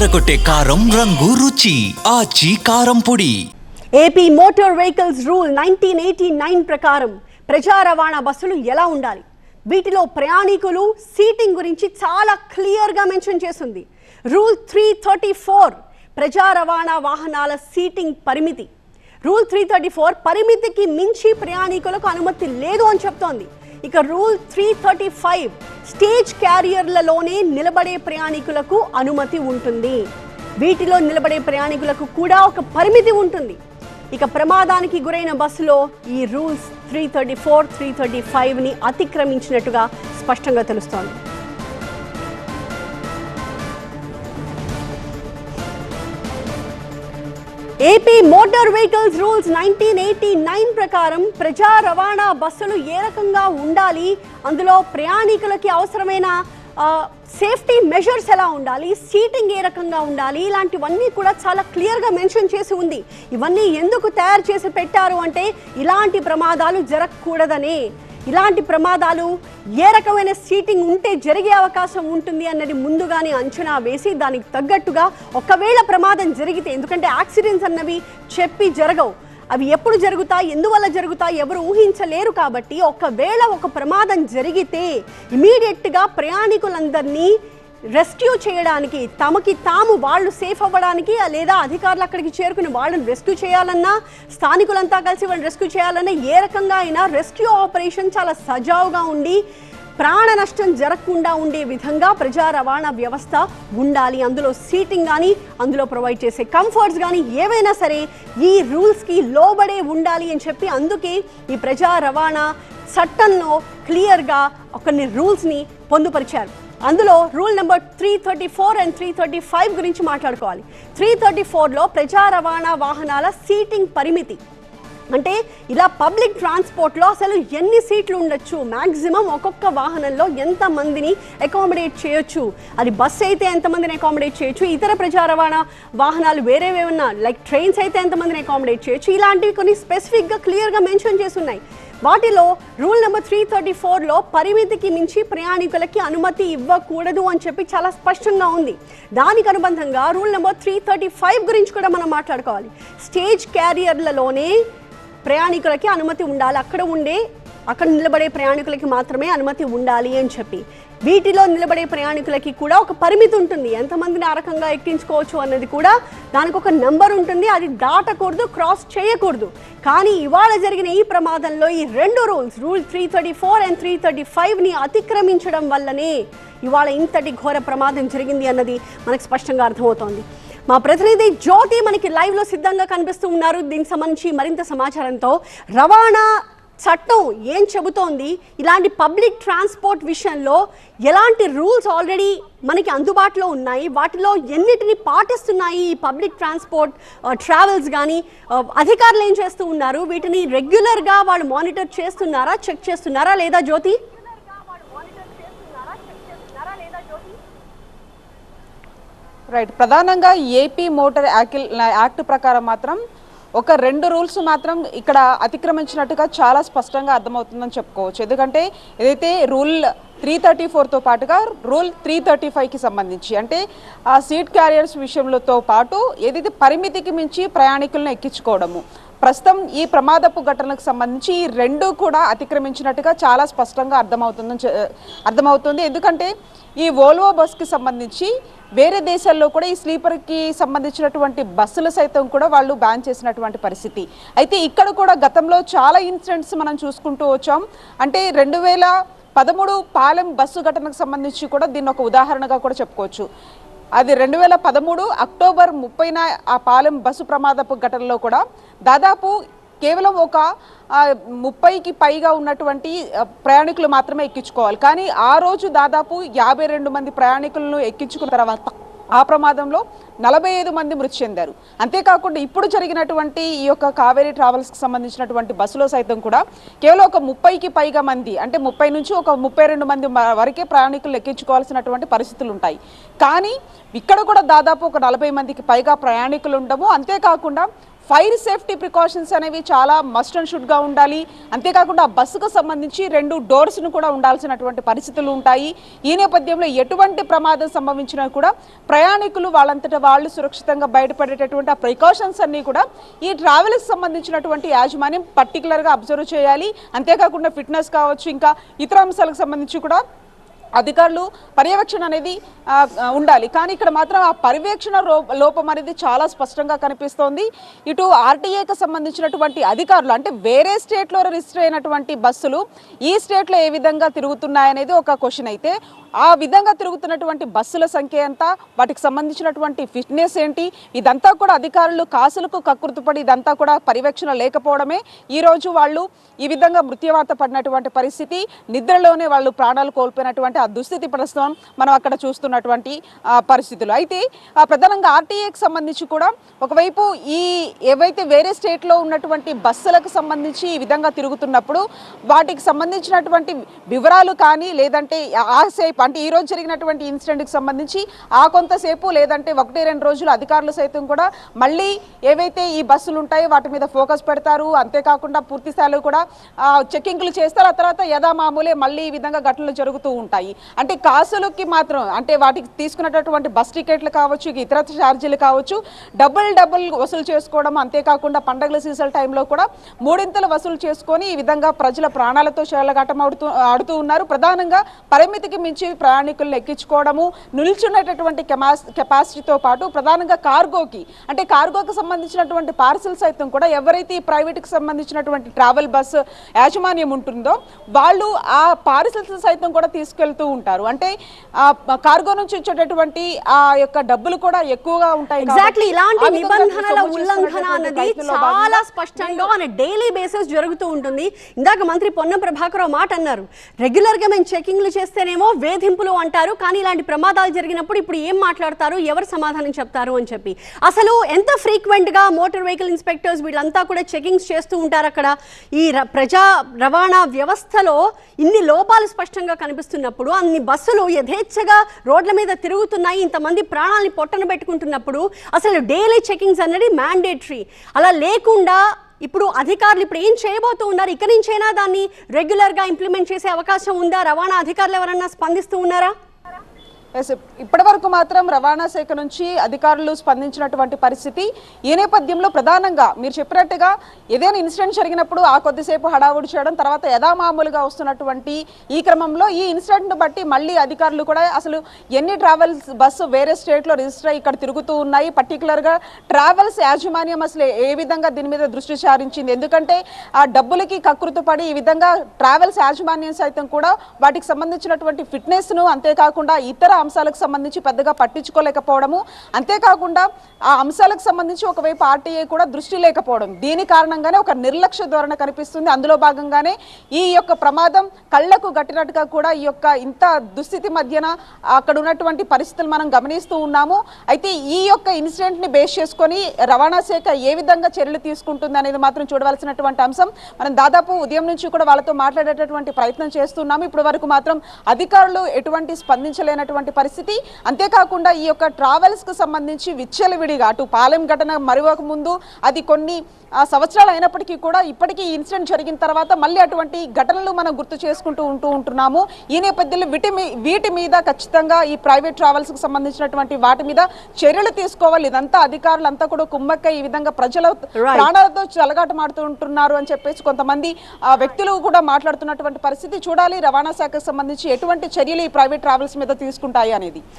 అదరగొట్టే కారం రంగు రుచి. ఆచి కారం పొడి. AP motor vehicles rule nineteen eighty nine ప్రకారం ప్రజా రవాణా బస్సులు ఎలా ఉండాలి? వీటిలో ప్రయాణికులు సీటింగ్ గురించి చాలా క్లియర్గా మెన్షన్ చేసింది రూల్ త్రీ థర్టీ ఫోర్ ప్రజా రవాణా వాహనాల సీటింగ్ పరిమితి. రూల్ త్రీ థర్టీ ఫోర్ పరిమితికి మించి ప్రయాణికులకు అనుమతి లేదు అని చెప్తోంది. ఇక rule three thirty five stage క్యారియర్లలోనే నిలబడే ప్రయాణికులకు అనుమతి ఉంటుంది. వీటిలో నిలబడే ప్రయాణికులకు కూడా ఒక పరిమితి ఉంటుంది. ఇక ప్రమాదానికి గురైన బస్సులో ఈ rules three thirty four three thirty ఫైవ్ని అతిక్రమించినట్టుగా స్పష్టంగా తెలుస్తోంది. AP motor vehicles rules nineteen eighty nine ప్రకారం ప్రజా రవాణా బస్సులు ఏ రకంగా ఉండాలి? అందులో ప్రయాణికులకి అవసరమైన సేఫ్టీ మెజర్స్ ఎలా ఉండాలి? సీటింగ్ ఏ రకంగా ఉండాలి? ఇలాంటివన్నీ కూడా చాలా క్లియర్గా మెన్షన్ చేసి ఉంది. ఇవన్నీ ఎందుకు తయారు చేసి పెట్టారు అంటే ఇలాంటి ప్రమాదాలు జరగకూడదనే. ఇలాంటి ప్రమాదాలు ఏ రకమైన సీటింగ్ ఉంటే జరిగే అవకాశం ఉంటుంది అన్నది ముందుగానే అంచనా వేసి దానికి తగ్గట్టుగా ఒకవేళ ప్రమాదం జరిగితే ఎందుకంటే యాక్సిడెంట్స్ అన్నవి చెప్పి జరగవు. అవి ఎప్పుడు జరుగుతాయి ఎందువల్ల జరుగుతాయి ఎవరు ఊహించలేరు కాబట్టి ఒకవేళ ఒక ప్రమాదం జరిగితే ఇమీడియట్గా ప్రయాణికులందరినీ రెస్క్యూ చేయడానికి తమకి తాము వాళ్ళు సేఫ్ అవ్వడానికి లేదా అధికారులు అక్కడికి చేరుకుని వాళ్ళని రెస్క్యూ చేయాలన్నా స్థానికులంతా కలిసి వాళ్ళని రెస్క్యూ చేయాలన్నా ఏ రకంగా అయినా రెస్క్యూ ఆపరేషన్ చాలా సజావుగా ఉండి ప్రాణ నష్టం జరగకుండా ఉండే విధంగా ప్రజా రవాణా వ్యవస్థ ఉండాలి. అందులో సీటింగ్ కానీ అందులో ప్రొవైడ్ చేసే కంఫర్ట్స్ కానీ ఏవైనా సరే ఈ రూల్స్కి లోబడే ఉండాలి అని చెప్పి అందుకే ఈ ప్రజా రవాణా చట్టంలో క్లియర్గా కొన్ని రూల్స్ని పొందుపరిచారు. అందులో rule number three thirty four and three thirty five గురించి మాట్లాడుకోవాలి. త్రీ థర్టీ ఫోర్లో ప్రజా రవాణా వాహనాల సీటింగ్ పరిమితి. అంటే ఇలా పబ్లిక్ ట్రాన్స్పోర్ట్లో అసలు ఎన్ని సీట్లు ఉండొచ్చు? మ్యాక్సిమం ఒక్కొక్క వాహనంలో ఎంత మందిని అకామిడేట్ చేయొచ్చు? అది బస్సు అయితే ఎంతమందిని అకామిడేట్ చేయొచ్చు? ఇతర ప్రజా రవాణా వాహనాలు వేరేవేమన్నా లైక్ ట్రైన్స్ అయితే ఎంతమందిని అకామిడేట్ చేయొచ్చు? ఇలాంటివి కొన్ని స్పెసిఫిక్గా క్లియర్గా మెన్షన్ చేసి ఉన్నాయి. వాటిలో రూల్ నెంబర్ త్రీ థర్టీ ఫోర్లో పరిమితికి మించి ప్రయాణికులకి అనుమతి ఇవ్వకూడదు అని చెప్పి చాలా స్పష్టంగా ఉంది. దానికి అనుబంధంగా rule number three thirty five గురించి కూడా మనం మాట్లాడుకోవాలి. స్టేజ్ క్యారియర్లలోనే ప్రయాణికులకి అనుమతి ఉండాలి. అక్కడ ఉండే అక్కడ నిలబడే ప్రయాణికులకి మాత్రమే అనుమతి ఉండాలి అని చెప్పి. వీటిలో నిలబడే ప్రయాణికులకి కూడా ఒక పరిమితి ఉంటుంది. ఎంతమందిని ఆ రకంగా ఎక్కించుకోవచ్చు అన్నది కూడా దానికి ఒక నెంబర్ ఉంటుంది. అది దాటకూడదు క్రాస్ చేయకూడదు. కానీ ఇవాళ జరిగిన ఈ ప్రమాదంలో ఈ రెండు rules rule three thirty four and three thirty ఫైవ్ని అతిక్రమించడం వల్లనే ఇవాళ ఇంతటి ఘోర ప్రమాదం జరిగింది అన్నది మనకు స్పష్టంగా అర్థమవుతోంది. మా ప్రతినిధి జ్యోతి మనకి లైవ్లో సిద్ధంగా కనిపిస్తూ ఉన్నారు. దీనికి సంబంధించి మరింత సమాచారంతో రవాణా చట్టం ఏం చెబుతోంది? ఇలాంటి పబ్లిక్ ట్రాన్స్పోర్ట్ విషయంలో ఎలాంటి రూల్స్ ఆల్రెడీ మనకి అందుబాటులో ఉన్నాయి? వాటిలో ఎన్నిటిని పాటిస్తున్నాయి ఈ పబ్లిక్ ట్రాన్స్పోర్ట్ ట్రావెల్స్ కానీ అధికారులు ఏం చేస్తూ ఉన్నారు? వీటిని రెగ్యులర్గా వాళ్ళు మానిటర్ చేస్తున్నారా? చెక్ చేస్తున్నారా లేదా జ్యోతి? రైట్ ప్రధానంగా ఏపీ మోటార్ యాక్ట్ ప్రకారం మాత్రం ఒక రెండు రూల్స్ మాత్రం ఇక్కడ అతిక్రమించినట్టుగా చాలా స్పష్టంగా అర్థమవుతుందని చెప్పుకోవచ్చు. ఎందుకంటే ఏదైతే రూల్ త్రీ థర్టీ ఫోర్తో పాటుగా రూల్ త్రీ థర్టీ ఫైవ్కి సంబంధించి అంటే ఆ సీట్ క్యారియర్స్ విషయంలోతో పాటు ఏదైతే పరిమితికి మించి ప్రయాణికులను ఎక్కించుకోవడము ప్రస్తుతం ఈ ప్రమాదపు ఘటనకు సంబంధించి ఈ రెండు కూడా అతిక్రమించినట్టుగా చాలా స్పష్టంగా అర్థమవుతుందని అర్థమవుతుంది. ఎందుకంటే ఈ వోల్వో బస్కి సంబంధించి వేరే దేశాల్లో కూడా ఈ స్లీపర్కి సంబంధించినటువంటి బస్సులు సైతం కూడా వాళ్ళు బ్యాన్ చేసినటువంటి పరిస్థితి. అయితే ఇక్కడ కూడా గతంలో చాలా ఇన్సిడెంట్స్ మనం చూసుకుంటూ వచ్చాం. అంటే రెండు వేల పదమూడు పాలెం బస్సు ఘటనకు సంబంధించి కూడా దీన్ని ఒక ఉదాహరణగా కూడా చెప్పుకోవచ్చు. అది రెండు వేల పదమూడు అక్టోబర్ ముప్పైన ఆ పాలెం బస్సు ప్రమాదపు ఘటనలో కూడా దాదాపు కేవలం ఒక ముప్పైకి పైగా ఉన్నటువంటి ప్రయాణికులు మాత్రమే ఎక్కించుకోవాలి. కానీ ఆ రోజు దాదాపు యాభై రెండు మంది ప్రయాణికులను ఎక్కించుకున్న తర్వాత ఆ ప్రమాదంలో నలభై ఐదు మంది మృతి చెందారు. అంతేకాకుండా ఇప్పుడు జరిగినటువంటి ఈ యొక్క కావేరీ ట్రావెల్స్కి సంబంధించినటువంటి బస్సులో సైతం కూడా కేవలం ఒక ముప్పైకి పైగా మంది అంటే ముప్పై నుంచి ఒక ముప్పై రెండు మంది వరకే ప్రయాణికులు ఎక్కించుకోవాల్సినటువంటి పరిస్థితులు ఉంటాయి. కానీ ఇక్కడ కూడా దాదాపు ఒక నలభై మందికి పైగా ప్రయాణికులు ఉండము. అంతేకాకుండా ఫైర్ సేఫ్టీ ప్రికాషన్స్ అనేవి చాలా మస్ట్ అండ్ షుడ్గా ఉండాలి. అంతేకాకుండా బస్సుకు సంబంధించి రెండు డోర్స్ను కూడా ఉండాల్సినటువంటి పరిస్థితులు ఉంటాయి. ఈ నేపథ్యంలో ఎటువంటి ప్రమాదం సంభవించినా కూడా ప్రయాణికులు వాళ్ళంతటా వాళ్ళు సురక్షితంగా బయటపడేటటువంటి ఆ ప్రికాషన్స్ అన్నీ కూడా ఈ ట్రావెల్కి సంబంధించినటువంటి యాజమాన్యం పర్టికులర్గా అబ్జర్వ్ చేయాలి. అంతేకాకుండా ఫిట్నెస్ కావచ్చు ఇంకా ఇతర అంశాలకు సంబంధించి కూడా అధికారులు పర్యవేక్షణ అనేది ఉండాలి. కానీ ఇక్కడ మాత్రం ఆ పర్యవేక్షణ లోపం అనేది చాలా స్పష్టంగా కనిపిస్తోంది. ఇటు ఆర్టీఏకి సంబంధించినటువంటి అధికారులు అంటే వేరే స్టేట్లో రిజిస్టర్ అయినటువంటి బస్సులు ఈ స్టేట్లో ఏ విధంగా తిరుగుతున్నాయనేది ఒక క్వశ్చన్ అయితే ఆ విధంగా తిరుగుతున్నటువంటి బస్సుల సంఖ్య ఎంత? వాటికి సంబంధించినటువంటి ఫిట్నెస్ ఏంటి? ఇదంతా కూడా అధికారులు కాసులకు కకృతిపడి ఇదంతా కూడా పర్యవేక్షణ లేకపోవడమే. ఈరోజు వాళ్ళు ఈ విధంగా మృత్యువార్త పడినటువంటి పరిస్థితి నిద్రలోనే వాళ్ళు ప్రాణాలు కోల్పోయినటువంటి ఆ దుస్థితి ప్రస్తుతం మనం అక్కడ చూస్తున్నటువంటి పరిస్థితులు. అయితే ఆ, ప్రధానంగా ఆర్టీఏకి సంబంధించి కూడా ఒకవైపు ఈ ఏవైతే వేరే స్టేట్లో ఉన్నటువంటి బస్సులకు సంబంధించి ఈ విధంగా తిరుగుతున్నప్పుడు వాటికి సంబంధించినటువంటి వివరాలు కానీ లేదంటే ఆశ అంటే ఈ రోజు జరిగినటువంటి ఇన్సిడెంట్కి సంబంధించి ఆ కొంతసేపు లేదంటే ఒకటి రెండు రోజులు అధికారులు సైతం కూడా మళ్ళీ ఏవైతే ఈ బస్సులు ఉంటాయో వాటి మీద ఫోకస్ పెడతారు. అంతేకాకుండా పూర్తి స్థాయిలో కూడా చెక్కింగ్లు చేస్తారు. ఆ తర్వాత యథామామూలే మళ్ళీ ఈ విధంగా ఘటనలు జరుగుతూ ఉంటాయి. అంటే కాసులకి మాత్రం అంటే వాటికి తీసుకున్నటువంటి బస్ టికెట్లు కావచ్చు ఇతర ఛార్జీలు కావచ్చు డబుల్ డబుల్ వసూలు చేసుకోవడం అంతేకాకుండా పండగల సీజన్ టైంలో కూడా మూడింతలు వసూలు చేసుకొని ఈ విధంగా ప్రజల ప్రాణాలతో చేలగాటం ఆడుతూ ఆడుతూ ఉన్నారు. ప్రధానంగా పరిమితికి మించి ప్రయాణికులను ఎక్కించుకోవడము నిల్చున్నటువంటి కెపాసిటీతో పాటు ప్రధానంగా కార్గోకి అంటే కార్గోకి సంబంధించినటువంటి పార్సిల్ సైతం కూడా ఎవరైతే ఈ ప్రైవేట్కి సంబంధించినటువంటి ట్రావెల్ బస్ యాజమాన్యం ఉంటుందో వాళ్ళు ఆ పార్సిల్స్ సైతం కూడా తీసుకెళ్తూ ఉంటారు. అంటే ఆ కార్గో నుంచి వచ్చేటటువంటి ఆ యొక్క డబ్బులు కూడా ఎక్కువగా ఉంటాయి ఎగ్జాక్ట్లీ ఇలాంటి నిబంధనల ఉల్లంఘన అన్నది చాలా స్పష్టంగా ఆన్ డైలీ బేసిస్ జరుగుతూ ఉంటుంది. ఇందాక మంత్రి పొన్నం ప్రభాకర్ మాట అన్నారు. రెగ్యులర్గా మేము చెకింగ్లు చేస్తేనేమో వేధింపులు అంటారు కానీ ఇలాంటి ప్రమాదాలు జరిగినప్పుడు ఇప్పుడు ఏం మాట్లాడతారు ఎవరు సమాధానం చెప్తారు అని చెప్పి. అసలు ఎంత ఫ్రీక్వెంట్గా మోటార్ వెహికల్ ఇన్స్పెక్టర్స్ వీళ్ళంతా కూడా చెకింగ్స్ చేస్తూ ఉంటారు అక్కడ? ఈ ర- ప్రజా రవాణా వ్యవస్థలో ఇన్ని లోపాలు స్పష్టంగా కనిపిస్తున్నప్పుడు అన్ని బస్సులు యథేచ్ఛగా రోడ్ల మీద తిరుగుతున్నాయి ఇంతమంది ప్రాణాలని పొట్టన పెట్టుకుంటున్నప్పుడు అసలు డైలీ చెకింగ్స్ అనేది మ్యాండేటరీ. అలా లేకుండా ఇప్పుడు అధికారులు ఇప్పుడు ఏం చేయబోతూ ఉన్నారు? ఇక్కడి నుంచైనా దాన్ని రెగ్యులర్గా ఇంప్లిమెంట్ చేసే అవకాశం ఉందా? రవాణా అధికారులు ఎవరన్నా స్పందిస్తూ ఉన్నారా? ఇప్పటి వరకు మాత్రం రవాణా శాఖ నుంచి అధికారులు స్పందించినటువంటి పరిస్థితి ఈ నేపథ్యంలో ప్రధానంగా మీరు చెప్పినట్టుగా ఏదైనా ఇన్సిడెంట్ జరిగినప్పుడు ఆ కొద్దిసేపు హడావుడి చేయడం తర్వాత యథామామూలుగా వస్తున్నటువంటి ఈ క్రమంలో ఈ ఇన్సిడెంట్ బట్టి మళ్ళీ అధికారులు కూడా అసలు ఎన్ని ట్రావెల్స్ బస్సు వేరే స్టేట్లో రిజిస్టర్ అయ్యి ఇక్కడ తిరుగుతూ ఉన్నాయి. పర్టికులర్గా ట్రావెల్స్ యాజమాన్యం అసలు ఏ విధంగా దీని మీద దృష్టి సారించింది? ఎందుకంటే ఆ డబ్బులకి కకృతి పడి ఈ విధంగా ట్రావెల్స్ యాజమాన్యం సైతం కూడా వాటికి సంబంధించినటువంటి ఫిట్నెస్ను అంతేకాకుండా ఇతర అంశాలకు సంబంధించి పెద్దగా పట్టించుకోలేకపోవడము. అంతేకాకుండా ఆ అంశాలకు సంబంధించి ఒకవైపు ఆర్టీఐ కూడా దృష్టి లేకపోవడం. దీని కారణంగానే ఒక నిర్లక్ష్య ధోరణ కనిపిస్తుంది. అందులో భాగంగానే ఈ యొక్క ప్రమాదం కళ్ళకు గట్టినట్టుగా కూడా ఈ యొక్క ఇంత దుస్థితి మధ్యన అక్కడ ఉన్నటువంటి పరిస్థితులు మనం గమనిస్తూ ఉన్నాము. అయితే ఈ యొక్క ఇన్సిడెంట్ని బేస్ చేసుకొని రవాణా శాఖ ఏ విధంగా చర్యలు తీసుకుంటుంది అనేది మాత్రం చూడవలసినటువంటి అంశం. మనం దాదాపు ఉదయం నుంచి కూడా వాళ్ళతో మాట్లాడేటటువంటి ప్రయత్నం చేస్తున్నాము. ఇప్పటి వరకు మాత్రం అధికారులు ఎటువంటి స్పందించలేనటువంటి పరిస్థితి. అంతేకాకుండా ఈ యొక్క ట్రావెల్స్కు సంబంధించి విచ్చలవిడిగా అటు పాలెం ఘటన మరొక ముందు అది కొన్ని సంవత్సరాలు అయినప్పటికీ కూడా ఇప్పటికీ ఈ ఇన్సిడెంట్ జరిగిన తర్వాత మళ్ళీ అటువంటి ఘటనలు మనం గుర్తు చేసుకుంటూ ఉంటూ ఉంటున్నాము. ఈ నేపథ్యంలో వీటి వీటి మీద ఖచ్చితంగా ఈ ప్రైవేట్ ట్రావెల్స్కు సంబంధించినటువంటి వాటి మీద చర్యలు తీసుకోవాలి. ఇదంతా అధికారులు అంతా కూడా కుమ్మక్క ఈ విధంగా ప్రజల. ప్రాణాలతో చెలగాటమాడుతూ ఉంటున్నారు అని చెప్పేసి కొంతమంది వ్యక్తులు కూడా మాట్లాడుతున్నటువంటి పరిస్థితి. చూడాలి రవాణా శాఖకు సంబంధించి ఎటువంటి చర్యలు ఈ ప్రైవేట్ ట్రావెల్స్ మీద తీసుకుంటాయి అనేది